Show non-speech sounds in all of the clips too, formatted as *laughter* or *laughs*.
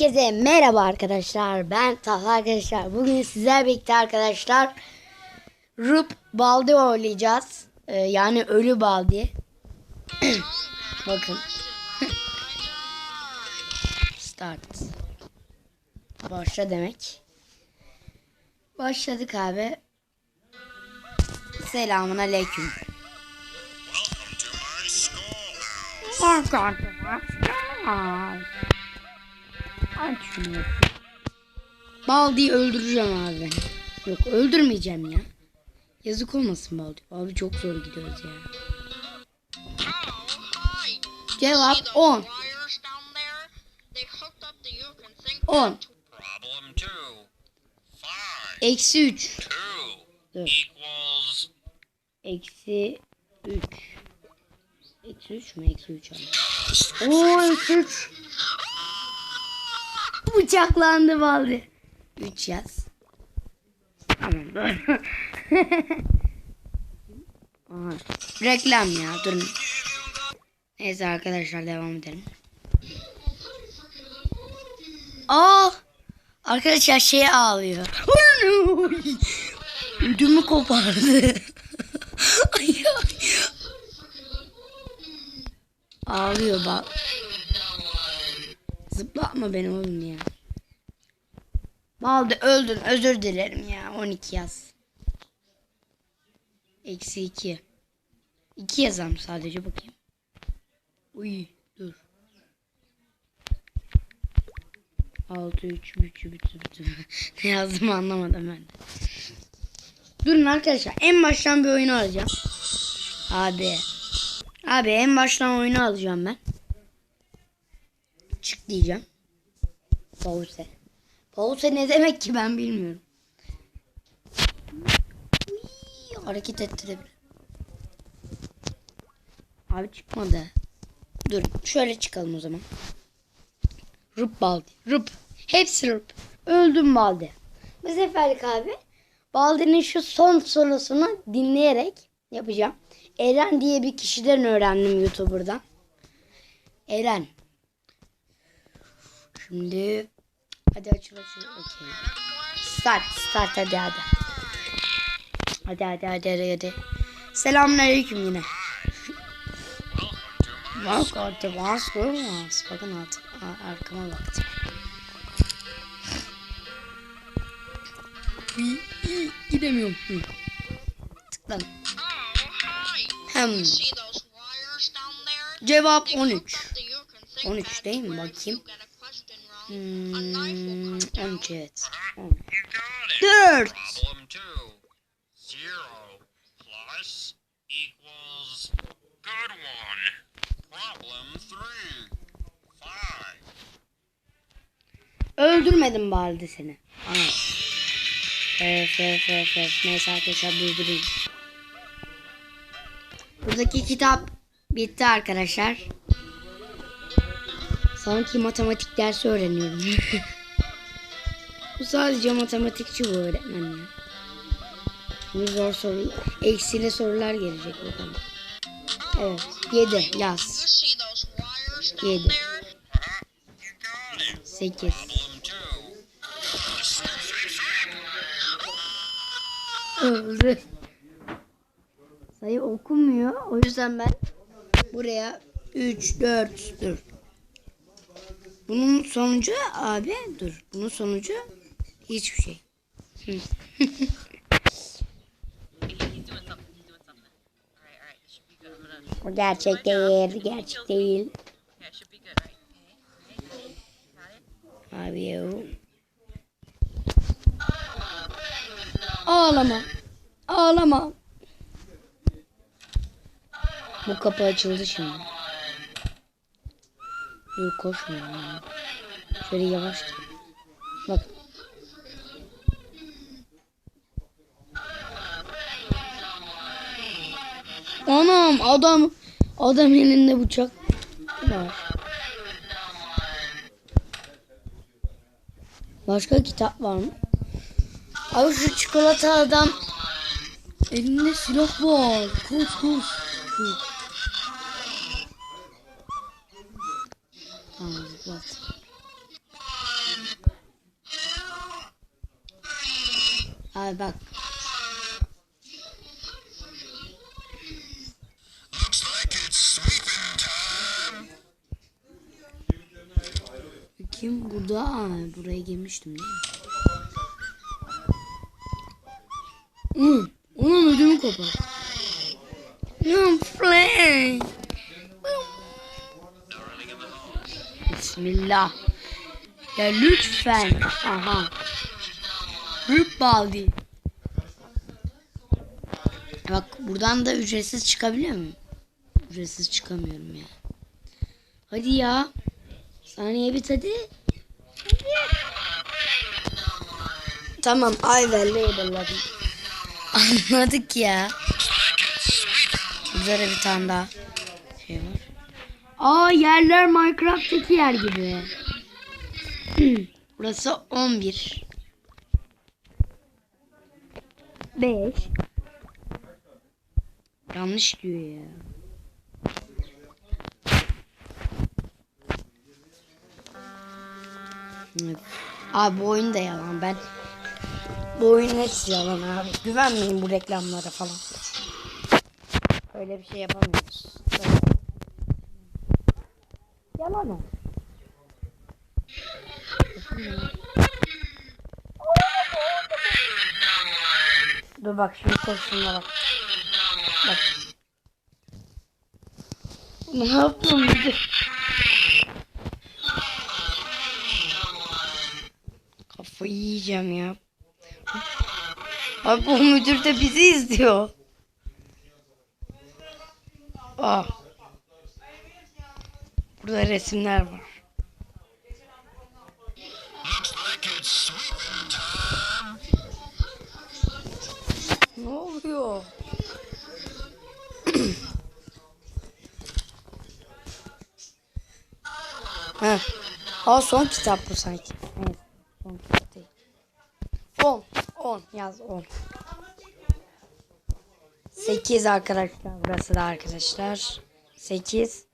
Herkese merhaba arkadaşlar. Ben Talha arkadaşlar. Bugün sizler birlikte arkadaşlar Rup Baldi oynayacağız. Ee, yani ölü Baldi. *clears throat* Bakın. *clears throat* Start. Başla demek. Başladık abi. Selamun aleyküm. Welcome to my schoolhouse. Aç şunu. Baldi'yi öldüreceğim abi ben. Yok öldürmeyeceğim ya. Yazık olmasın Baldi. Abi çok zor gidiyoruz ya. 10. hooked up the you can think 10. Problem two. Five. Eksi 3. Two Dur. equals Eksi 3. Eksi 3 mü? Eksi 3 abi. Oo eksi 3. Bıçaklandı Baldi. 3 yaz. Tamam. Aha, *laughs* reklam ya durun. Neyse arkadaşlar devam edelim. Aa! Arkadaşlar şey ağlıyor. *laughs* Ödümü kopardı. *laughs* Ağlıyor bak. Zıplatma beni oğlum ya. Baldı öldün özür dilerim ya 12 yaz. Eksi 2. 2 yazalım sadece bakayım. Uy dur. 6 3 3 bütün bütün. ne yazdım anlamadım ben. Durun arkadaşlar en baştan bir oyunu alacağım. Abi. Abi en baştan oyunu alacağım ben. Diyeceğim. Pause. Pause ne demek ki ben bilmiyorum. Uy, hareket ettirebilir. Abi çıkmadı. Dur şöyle çıkalım o zaman. Rup baldi. Rup. Hepsi rup. Öldüm baldi. Bu seferlik abi Baldi'nin şu son solosunu dinleyerek yapacağım. Eren diye bir kişiden öğrendim YouTuber'dan. Eren. Şimdi hadi açıl açıl. Okey. Start start hadi hadi. Hadi hadi hadi hadi. hadi. Selamünaleyküm yine. welcome to my schoolhouse. Bakın alt, a- arkama baktım. Gidemiyorum. Hı. Hi. Hem. Cevap They hooked 13. up the you can think 13 pad değil mi? Bakayım. Hmm, come down. 13 evet. On. You got it. 4. Problem two. Zero plus equals good one. Problem three. Five. Öldürmedim bari seni. Aa. Öf öf öf öf. Neyse arkadaşlar durdurayım. Buradaki kitap bitti arkadaşlar. Sanki matematik dersi öğreniyorum. *laughs* bu sadece matematikçi bu öğretmen ya. Şimdi zor soru, eksiyle sorular gelecek bakalım. Evet, 7 You yaz. see those wires down Yedi. there? You got it. 8. Problem two. Öldü. Sayı okunmuyor. O yüzden ben buraya 3, 4, dur. Bunun sonucu abi dur. Bunun sonucu hiçbir şey. O gerçek değil, gerçek değil. Abi ya. Ağlama. Ağlama. Bu kapı açıldı şimdi. Dur koşma ya. Şöyle yavaş. Bak. Anam adam adam elinde bıçak var. Başka kitap var mı? Abi şu çikolata adam elinde silah var. Koş koş. Şu. Abi bak. Kim burada? Buraya girmiştim değil mi? Onun ödümü kopar. No. Bismillah. Ya lütfen. Aha. Rüp baldi. Buradan da ücretsiz çıkabiliyor muyum? Ücretsiz çıkamıyorum ya. Hadi ya. Saniye bit hadi. Tamam ay verle belirledim. Anladık ya. Güzel bir tane daha şey var. Aa yerler Minecraft'taki yer gibi. Burası 11. 5. Yanlış diyor ya. Abi bu oyun da yalan. Ben bu oyun hepsi yalan abi. Güvenmeyin bu reklamlara falan. Öyle bir şey yapamıyoruz. Böyle- Yalan o. Dur bak şimdi konusunda bak. Bak. Ne yaptın müdür? Kafayı yiyeceğim ya. Abi bu müdür de bizi izliyor. Aa. Burada resimler var. Ne oluyor? Heh. Aa son kitap bu sanki. Evet. Son kitap değil. 10. 10. Yaz 10. 8 arkadaşlar. Burası da arkadaşlar. 8.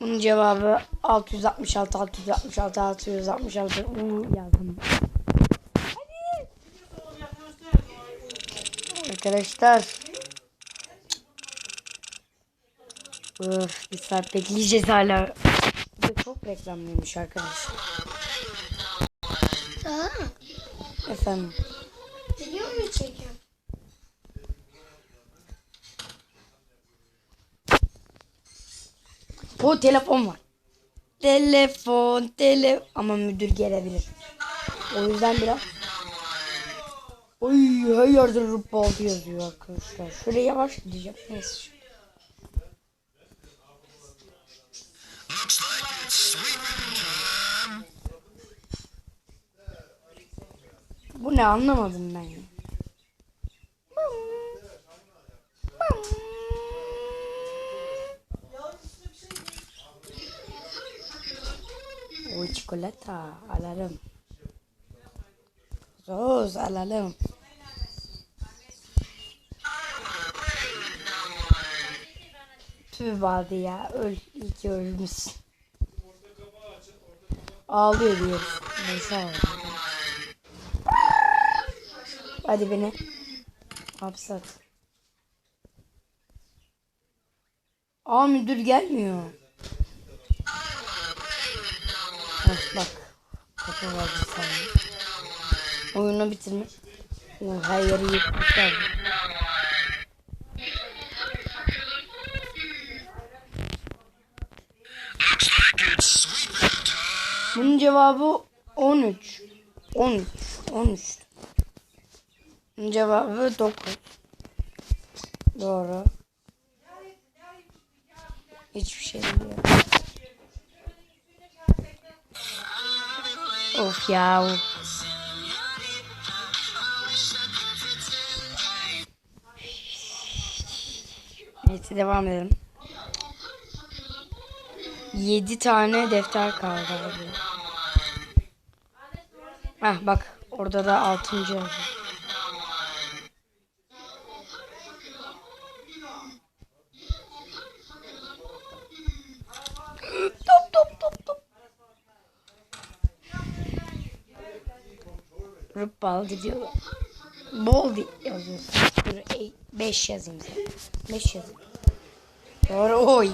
Bunun cevabı 666 666 666 onu yazdım. Arkadaşlar. Öf, bir saat bekleyeceğiz hala. Bu da çok reklamlıymış arkadaşlar. Aa, Efendim. video mu çekiyorsun? O telefon var. Telefon, tele... Ama müdür gelebilir. O yüzden biraz... Oy yerde rup yazıyor arkadaşlar. Şöyle yavaş gideceğim. Neyse. Bu ne anlamadım ben ya. O çikolata alalım. Roz alalım. Tüh vardı ya. Öl. İyi ki ölmüş. Ağlıyor diyoruz. Neyse ağlıyor. Hadi beni. Hapse at. Aa müdür gelmiyor. Heh, bak. Kapı var bir saniye. Oyunu bitirmiş. Her yeri yıkmışlar. Bunun cevabı 13. 13. 13. Cevabı 9. Doğru. Hiçbir şey değil. Of ya. Neyse devam edelim. 7 tane defter kaldı abi. Bak orada da 6. yazıyor. Rıp bal gidiyorlar. Bol yazıyorsun. Dur 5 yazayım sen. 5 yazayım. Doğru oy.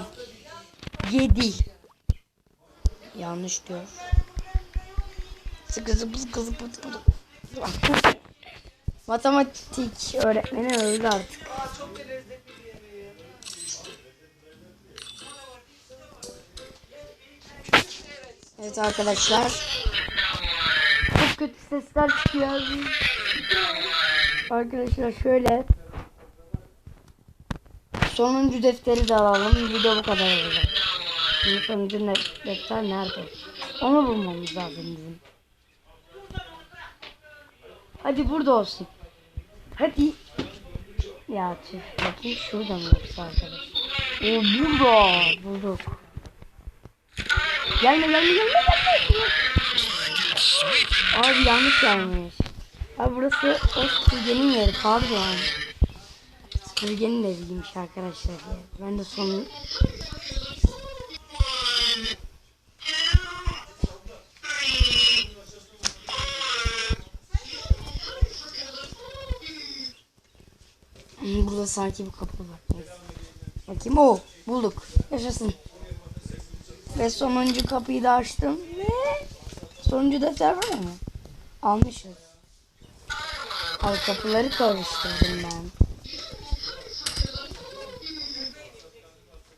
7. Yanlış diyor. Sıkı sıkı sıkı sıkı sıkı. Matematik öğretmeni öldü artık. Evet arkadaşlar. Kötü sesler çıkıyor. Arkadaşlar şöyle. Sonuncu defteri de alalım. Video bu kadar olacak. Şimdi sonuncu defter nerede? Onu bulmamız lazım bizim. Hadi burada olsun. Hadi. Ya tüh. Bakayım şurada mı yoksa arkadaş? O burada. Bulduk. Gelme gelme gelme gelme. Abi yanlış gelmiş. Abi burası o süpürgenin yeri pardon. Süpürgenin eviymiş arkadaşlar ya. Ben de son... Hmm, Burada sanki bir kapı var. Bakayım o bulduk. Yaşasın. Ve sonuncu kapıyı da açtım. Ve sonuncu defter var mı? Almışız. Al kapıları karıştırdım ben.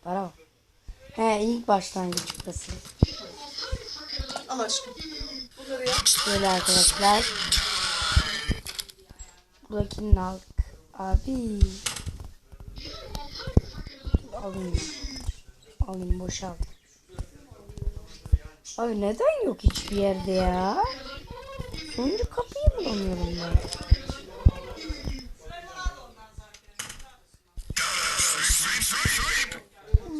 Para bak. He ilk başlangıç burası. Al aşkım. Bunları yap. Böyle arkadaşlar. Buradakini aldık. Abi. Alayım. Alayım boşalt. Abi neden yok hiçbir yerde ya? Sonuncu kapıyı bulamıyorum ben.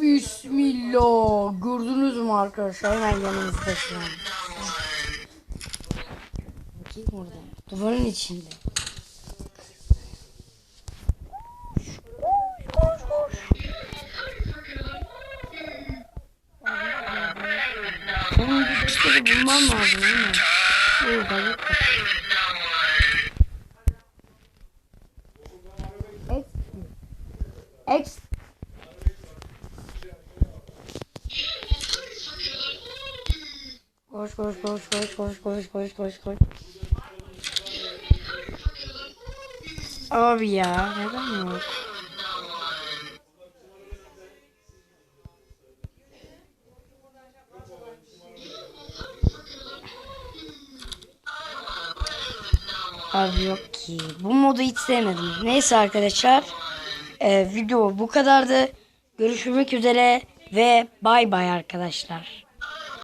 Bismillah. Gördünüz mü arkadaşlar? Hemen yanımızda şu an. Bakayım orada. Duvarın içinde. Bulmam lazım mi? Burada yok. X. X. Koş koş koş koş koş koş koş koş koş. Abi ya neden yok? Abi yok ki. Bu modu hiç sevmedim. Neyse arkadaşlar. Ee, video bu kadardı. Görüşmek üzere ve bay bay arkadaşlar.